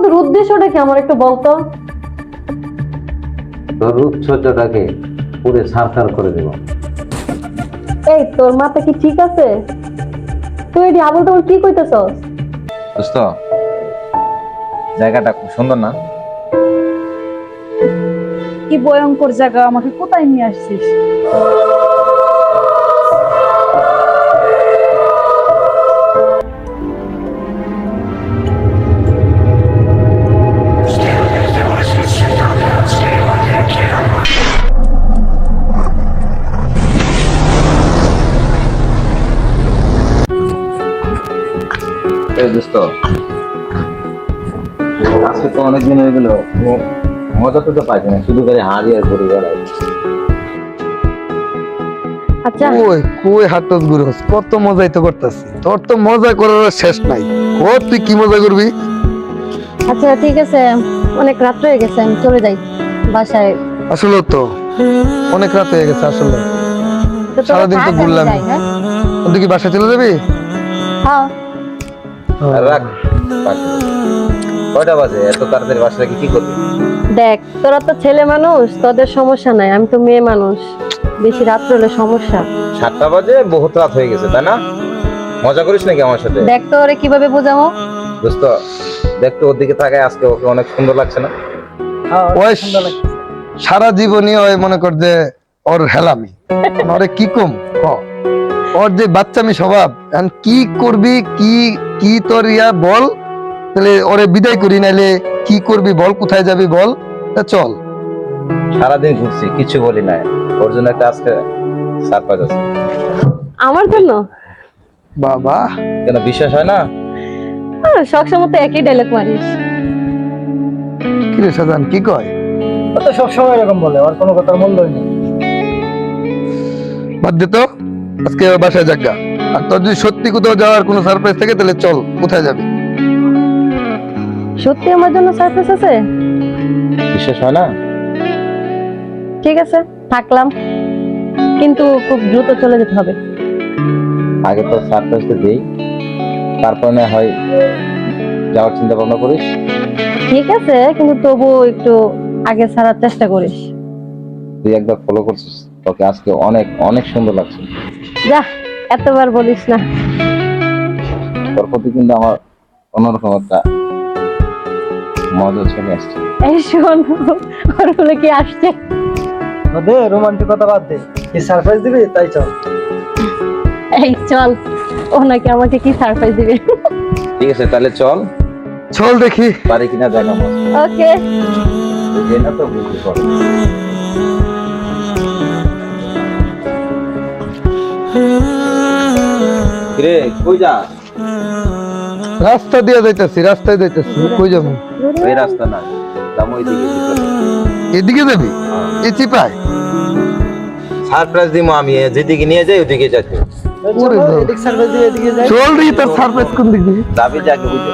তোদের উদ্দেশ্যটা কি আমার একটু বলতো? তোর রূপসজ্জাটাকে পুরে সারকার করে দেব। এই তোর মাথা কি ঠিক আছে? তুই এটি আবল তোমার কি কইতেছস? দোস্ত জায়গাটা খুব সুন্দর না? কি ভয়ঙ্কর জায়গা আমাকে কোথায় নিয়ে আসছিস? অনেকদিন হয়ে গেল। মজা তো তো পাইছি না শুধু করে হারিয়ে আর ঘুরে বেড়াই আচ্ছা। কই কই হাতত গুরস কত মজাই তো করতেছি। তোর তো মজা করার শেষ নাই। ও তুই কি মজা করবি? আচ্ছা ঠিক আছে অনেক রাত হয়ে গেছে আমি চলে যাই বাসায়। আসলে তো অনেক রাত হয়ে গেছে আসলে। সারাদিন তো ঘুরলাম। হ্যাঁ? তুই কি বাসা চলে যাবি? হ্যাঁ। রাখ। কয়টা বাজে? এত তাড়াতাড়ি বাসা কি করবি? দেখ তোরা তো ছেলে মানুষ তোদের সমস্যা নাই আমি তো মেয়ে মানুষ। বেশি রাত হলে সমস্যা। সাতটা বাজে বহুত রাত হয়ে গেছে তাই না? মজা করিস নাকি আমার সাথে? দেখ তো ওরে কীভাবে বোঝাবো। দোস্ত দেখ তো ওর দিকে তাকায় আজকে ওকে অনেক সুন্দর লাগছে না? ওই সারা জীবনই ওই মনে কর যে ওর হেলামি। ওরে কি কম? ওর যে বাচ্চামি স্বভাব এখন কি করবি কি কি তোর ইয়া বল? তাহলে ওরে বিদায় করি নাইলে কি করবি বল কোথায় যাবি বল? তা চল। সারাদিন ঘুরছি কিছু বলি নাই। ওর জন্য একটা আজকে সারপ্রাইজ আছে। আমার জন্য? বাবা। কেন বিশ্বাস হয় না? সবসময় তো একই ডায়লগ মারিস। কি রে সাজান কি কয়? ও তো সবসময় এরকম বলে আর কোনো কথার মূল্যই নেই। বাদ দে তো আজকে ওর বাসায় যাগা আর তোর যদি সত্যি কোথাও যাওয়ার কোনো সারপ্রাইজ থাকে তাহলে চল কোথায় যাবি? সত্যি আমার জন্য সারপ্রাইজ আছে? বিশ্বাস হয় না? ঠিক আছে থাকলাম। কিন্তু খুব দ্রুত চলে যেতে হবে। আগে তো সারপ্রাইজটা দেই। তারপর না হয় যাওয়ার চিন্তা ভাবনা করিস? ঠিক আছে কিন্তু তবু একটু আগে ছাড়ার চেষ্টা করিস। তুই একবার ফলো করছিস তোকে আজকে অনেক অনেক সুন্দর লাগছে। যা এতবার বলিস না। তোর প্রতি কিন্তু আমার অন্যরকম একটা মজা চলে আসছে। এই শোন ওর বলে কি আসছে? দে রোমান্টিকতা বাদ দে। কি সারপ্রাইজ দিবি? তাই চল। এই চল ও নাকি আমাকে কি সারপ্রাইজ দিবে? ঠিক আছে তাহলে চল। চল দেখি। পারি কিনা জায়গা মজা ওকে। বুঝে না তো বুঝতে পারো কিরে কই যা রাস্তা দিয়ে যাইতেছি রাস্তায় যাইতেছি। কই যাব? ওই রাস্তা না যাম ওই দিকে এদিকে যাবি? এই চিপায়? সারপ্রাইজ দিমো আমি যেদিকে নিয়ে যাই ওদিকে যাচ্ছি চলো, সারপ্রাইজ দিয়ে এদিকে যাই। চল রে তোর সারপ্রাইজ কোন দিক দিবি যাবি যাকে বুঝতে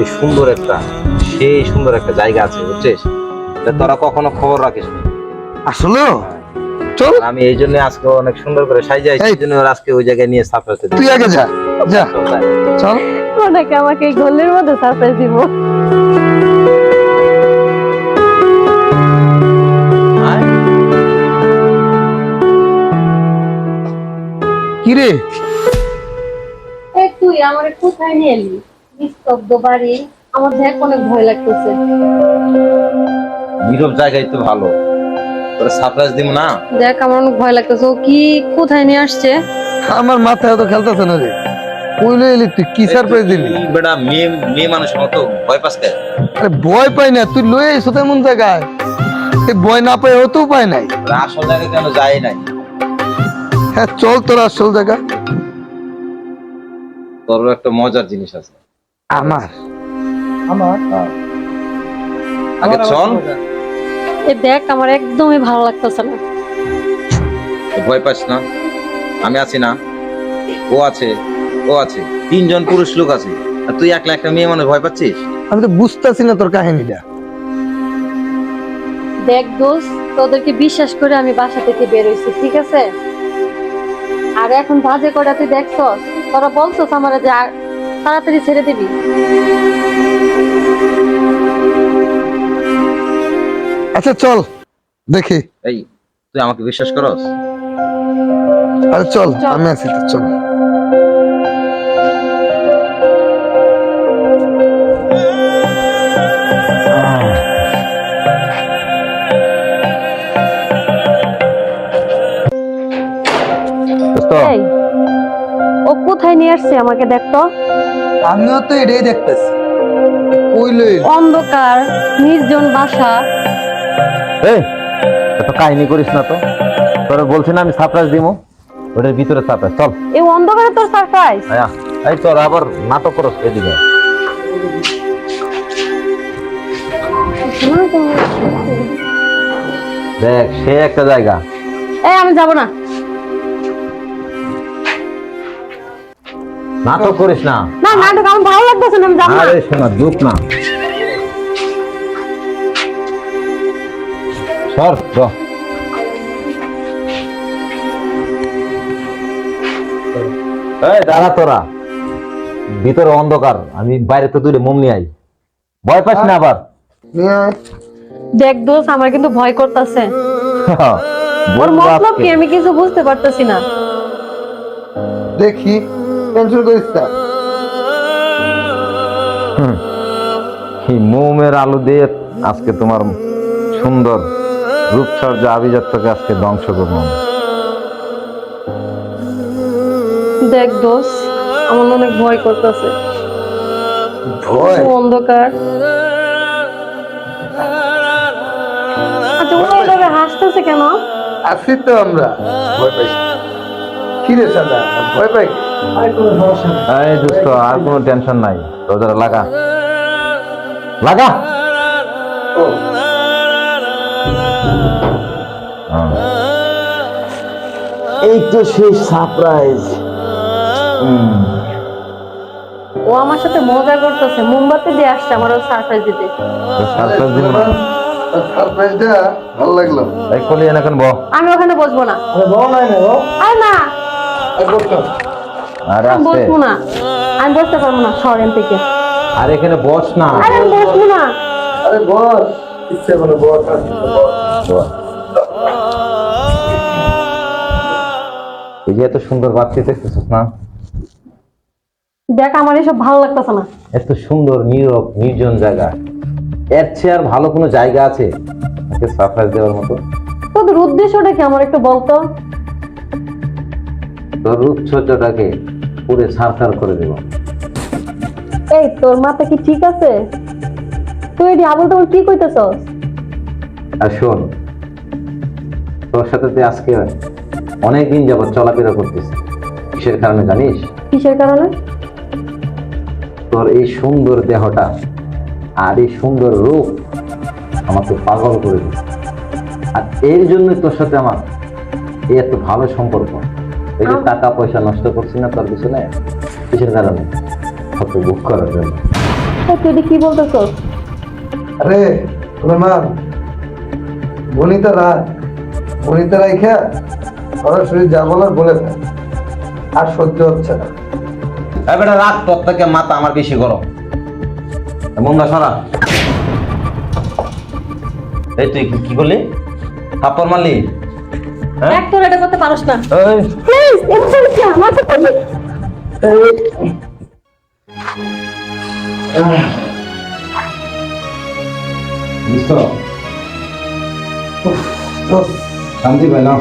এই সুন্দর একটা সেই সুন্দর একটা জায়গা আছে বুঝছিস? তা তোরা কখনো খবর রাখিস না? আসলে? চল। আমি এই জন্য আজকে অনেক সুন্দর করে সাজাই এই। এই জন্য আজকে ওই জায়গায় নিয়ে সারপ্রাইজ তুই আগে যা যা। চল। ও নাকি আমাকে এই গল্লির মধ্যে সারপ্রাইজ দিব। কি রে এই তুই আমার কোথায় নিয়ে এলি? নিস্তব্ধ বাড়ি। আমার দেখ অনেক ভয় লাগতেছে। নীরব জায়গায় তো ভালো। তোরা সারপ্রাইজ দিব না? দেখ আমার অনেক ভয় লাগতেছে। ও কি কোথায় নিয়ে আসছে? আমার মাথায় তো খেলতেছে না রে। কইলে এলি তুই কি সারপ্রাইজ দিলি? বেটা মেয়ে মেয়ে মানুষ মতো ভয় পাস কে? আরে ভয় পাই না তুই লয়ে এসো তেমন জায়গায়। এই ভয় না পাই হতেও পাই নাই। আসল জায়গায় কেন যায় নাই। হ্যাঁ চল তোর আসল জায়গা। তোর একটা মজার জিনিস আছে। আমার? আমার? আগে চল। এই দেখ আমার একদমই ভালো লাগতেছে না। ভয় পাস না। আমি আছি না। ও আছে। ও আছে তিনজন পুরুষ লোক আছে। আর তুই একলা একটা মেয়ে মানুষ ভয় পাচ্ছিস? আমি তো বুঝতেছি না তোর কাহিনীটা। দেখ দোস্ত তোদেরকে বিশ্বাস করে আমি বাসা থেকে বের হইছি ঠিক আছে? আর এখন বাজে কটা তুই দেখছস তোরা বলছস আমার যে তাড়াতাড়ি ছেড়ে দিবি। আচ্ছা চল দেখি। এই তুই আমাকে বিশ্বাস করস? আরে চল। আমি আছি তো চল। ও কোথায় নিয়ে আসছে আমাকে দেখতো? আমিও তো এটাই দেখতেছি। অন্ধকার নির্জন বাসা। এই এত কাহিনী করিস না তো। তোরা বলছি না আমি সারপ্রাইজ দিমু। ওটার ভিতরে সারপ্রাইজ চল। এই অন্ধকারে তোর সারপ্রাইজ? এই তোর আবার নাটক করস এদিকে। দেখ সে একটা জায়গা। এই আমি যাব না। নাটক করিস না। না নাটক আমার ভালো লাগতেছে না আমি যাব না। আরে শোনা দুঃখ না। সর গ এই দাঁড়া তোরা। ভিতরে অন্ধকার আমি বাইরে তো দূরে মোম নিয়ে আই। ভয় পাস না আবার। দেখ দোষ আমার কিন্তু ভয় করতেছে। ওর বলব মতলব কি আমি কিছু বুঝতে পারতেছি না। দেখি। টেনশন করিস না এই মোমের আলো দিয়ে আজকে তোমার সুন্দর রূপচর্যা আভিজাত্যকে আজকে ধ্বংস করব। দেখ দোষ আমার অনেক ভয় করতেছে। ভয়? অন্ধকার। আচ্ছা ও এভাবে হাসতেছে কেন? আছি তো আমরা। ভয় পাইস না। কি রে সাদা? ভয় পাই? এই দোস্ত আর কোনো টেনশন নাই। রোজারা লাগা। লাগা? ও। হ্যাঁ। এই তো সেই সারপ্রাইজ ও আমার সাথে মজা করতেছে। মোমবাতি দিয়ে আসছে আমার সারপ্রাইজ দিতে। সারপ্রাইজ দিন না? সারপ্রাইজটা ভালো লাগল। এই কলি এনে এখন বহ। আমি ওখানে বসবো না। বল নাই না ও আরে না। আর বসবো না। আমি বসতে পারব না সরেন থেকে আর এখানে বস না। আরে আমি বসবো না। আরে বস। ইচ্ছে করে বস। এই যে এত সুন্দর বাচ্চা দেখতেছিস না? দেখ আমার এসব ভালো লাগতেছে না। এত সুন্দর নীরব নির্জন জায়গা। এর চেয়ে আর ভালো কোনো জায়গা আছে? সারপ্রাইজ দেওয়ার মতো। তোদের উদ্দেশ্যটা কি? আমার একটু বলতো। তোর রূপচর্যাটাকে পুরে সারকার করে দেব। এই তোর মাথা কি ঠিক আছে? তুই এটি আবল তোমার কি কইতেছস? আর শোন তোর সাথে তুই আজকে অনেকদিন যাবত চলাফেরা করতেছিস কিসের কারণে জানিস? কিসের কারণে? তোর এই সুন্দর দেহটা আর এই সুন্দর রূপ আমাকে পাগল করে দিচ্ছে আর এর জন্য তোর সাথে আমার এই এত ভালো সম্পর্ক। এই যে টাকা পয়সা নষ্ট করছি না তোর পিছনে কিসের কারণে? কত বুক করার জন্য। তুই কি বলতেছস আরে রোমান বনিতা রাত বনিতা রাইখা সরাসরি যা বলার বলে আর সহ্য হচ্ছে না। এবারে রাত তোর থেকে মাথা আমার বেশি গরম। মন্দা সরা। এই তুই কি- বলি থাপ্পর মারলি? হ্যাঁ? তোর এটা করতে পারস না। প্লিজ এমন কি আমার সাথে করবি? শান্তি পেলাম।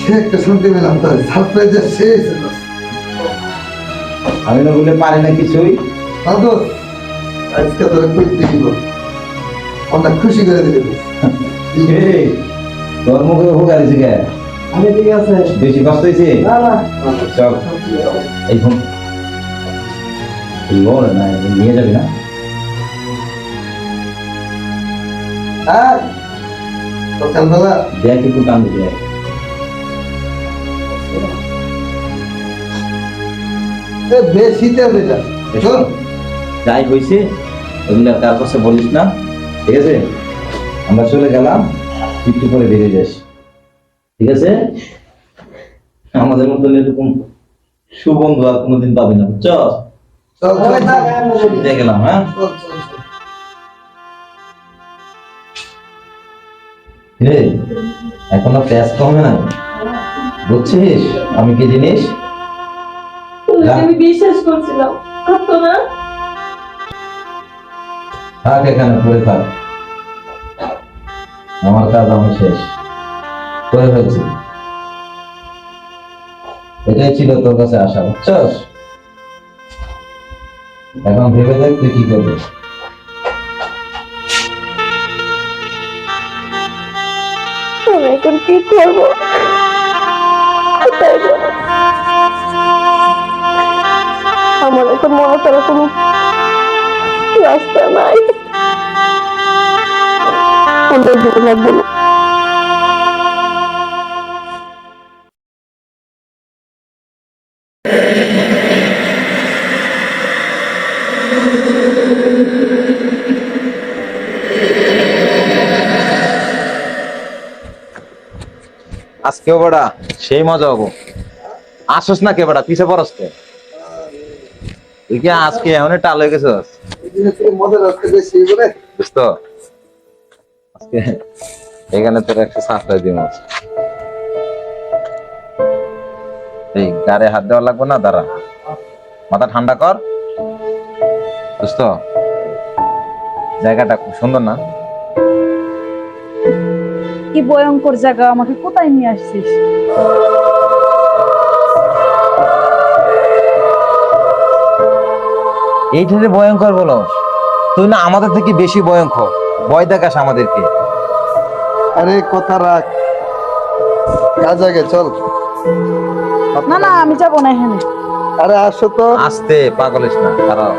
সে একটা শান্তি পেলাম তো সারপ্রাইজের শেষ আমি না বলে পারি না কিছুই। দাদু আজকে তোরা করতে দিব অনেক খুশি করে দিবি তোর মুখে হোক আর কে? আমি ঠিক আছে। বেশি কষ্ট হয়েছে না না। চল। এই ফোন লোন না এখন নিয়ে যাবি না। আর সকালবেলা দেখ একটু টান দিবি এ বেশিতে দিলাম চল। যাই হয়েছে ওগুলো তার কাছে বলিস না। ঠিক আছে? আমরা চলে গেলাম। একটু পরে বেরিয়ে যাস। ঠিক আছে? আমাদের মতন এরকম সুবন্ধু আর কোনোদিন পাবি না বুঝছ? চল গেলাম হ্যাঁ? চল, চল, চল। রে এখনও প্যাস কমে না বুঝছিস? আমি কি জিনিস? আমি বিশ্বাস করছিলাম। করতো না। থাক এখানে পড়ে থাক। আমার কাজ আমি শেষ। করে ফেলছি। এটাই ছিল তোর কাছে আসা বুঝছস? এখন ভেবে দেখ তুই কি করবি। এখন কি করব? আমার এখন মনে করার কোনো রাস্তা নাই। দিকে লাগবে না আজকেও বড়া সেই মজা হব। আসস না কে বড়া পিছে পরস কে? তুই কি আজকে এমন টাল হয়ে গেছস বুঝতো? আজকে এখানে তোর একটা সাপ্লাই দিব। এই গাড়ে হাত দেওয়া লাগবে না দাঁড়া। মাথা ঠান্ডা কর। বুঝতো? জায়গাটা খুব সুন্দর না? কি ভয়ঙ্কর জায়গা আমাকে কোথায় নিয়ে আসছিস? এইটারে ভয়ঙ্কর বলো তুই না আমাদের থেকে বেশি ভয়ঙ্কর। ভয় দেখাস আমাদেরকে। আরে কথা রাখ। কাজ আগে চল। না না আমি যাব না এখানে। আরে আসো তো। আসতে পাগলিস না দাঁড়াও।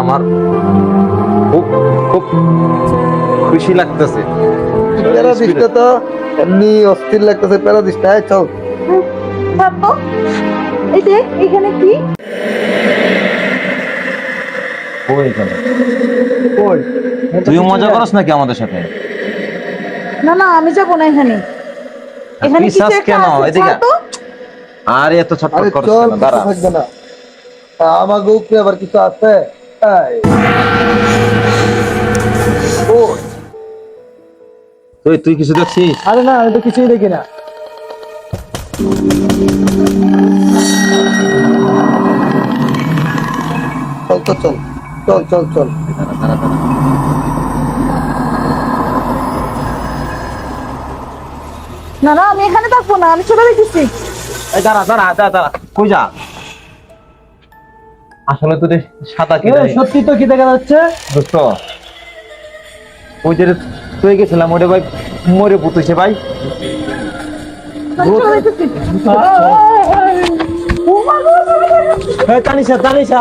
আমার খুব খুব খুশি লাগতেছে। প্যারা দিস তো এমনি অস্থির লাগতেছে প্যারা দিস চল। ছাড় এই দেখ এখানে কি? এখানে। কই? মজা করস নাকি আমাদের সাথে? না না আমি যাব না এখানে। এখানে কিছু একটা কেন? এদিকে ছাড় এত ছটফট করছ চল দাঁড়া কিছু থাকবে না। আমাকে উপরে আবার কিছু আছে? তুই তুই কিছু দেখছিস? আরে না আমি তো কিছুই দেখি না। চল তো চল। চল চল চল। না না আমি এখানে থাকব না আমি চলে যেতেছি এই দাঁড়া দাঁড়া দাঁড়া দাঁড়া কই যা? আসলে তো সাদা কি সত্যি তো কি দেখা যাচ্ছে? দোস্ত ওই যে তুই গেছিলাম ওটা ভাই মরে পুতুছে ভাই। যেতেছি। তানিশা।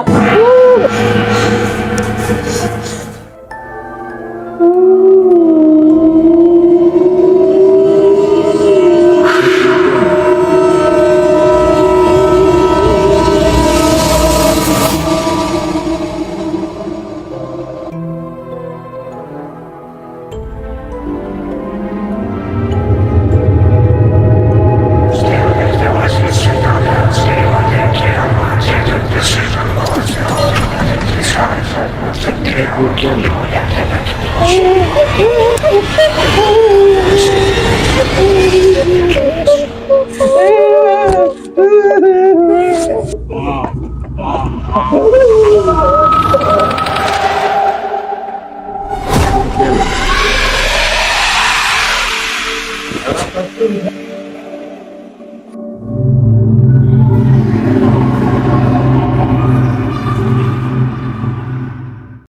Música Ooh.